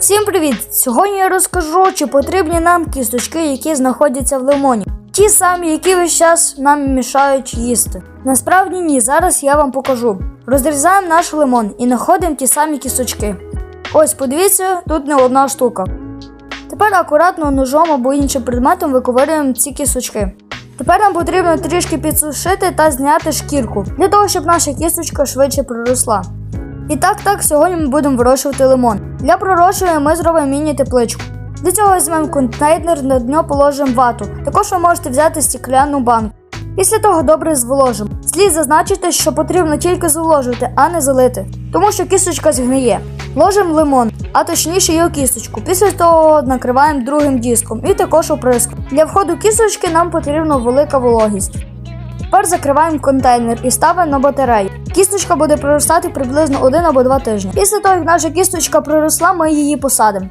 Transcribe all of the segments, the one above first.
Всім привіт! Сьогодні я розкажу, чи потрібні нам кісточки, які знаходяться в лимоні. Ті самі, які весь час нам мішають їсти. Насправді ні, зараз я вам покажу. Розрізаємо наш лимон і знаходимо ті самі кісточки. Ось, подивіться, тут не одна штука. Тепер акуратно ножом або іншим предметом виковирюємо ці кісточки. Тепер нам потрібно трішки підсушити та зняти шкірку, для того, щоб наша кісточка швидше проросла. І так, так, сьогодні ми будемо вирощувати лимон. Для пророщування ми зробимо міні-тепличку. Для цього візьмемо контейнер, на дно положимо вату. Також ви можете взяти стекляну банку. Після того добре зволожимо. Слід зазначити, що потрібно тільки зволожувати, а не залити, тому що кісточка згниє. Ложимо лимон, а точніше його кісточку. Після того накриваємо другим диском і також оприском. Для входу кісточки нам потрібна велика вологість. Тепер закриваємо контейнер і ставимо на батарею. Кісточка буде проростати приблизно один або два тижні. Після того, як наша кісточка проросла, ми її посадимо.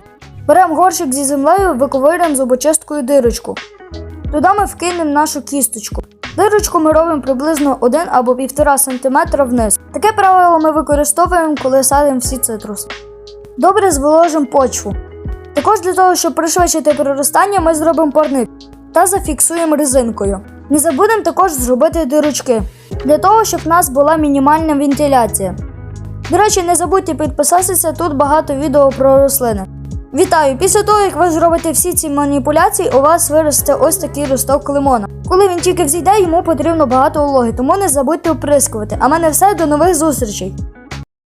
Беремо горщик зі землею, виковирюємо зубочисткою дирочку. Туди ми вкинемо нашу кісточку. Дирочку ми робимо приблизно 1 або 1,5 см вниз. Таке правило ми використовуємо, коли садимо всі цитруси. Добре зволожимо почву. Також для того, щоб пришвидшити проростання, ми зробимо парник та зафіксуємо резинкою. Не забудемо також зробити дирочки, для того, щоб в нас була мінімальна вентиляція. До речі, не забудьте підписатися, тут багато відео про рослини. Вітаю! Після того, як ви зробите всі ці маніпуляції, у вас виросте ось такий росток лимона. Коли він тільки взійде, йому потрібно багато вологи, тому не забудьте оприскувати. А мене все до нових зустрічей!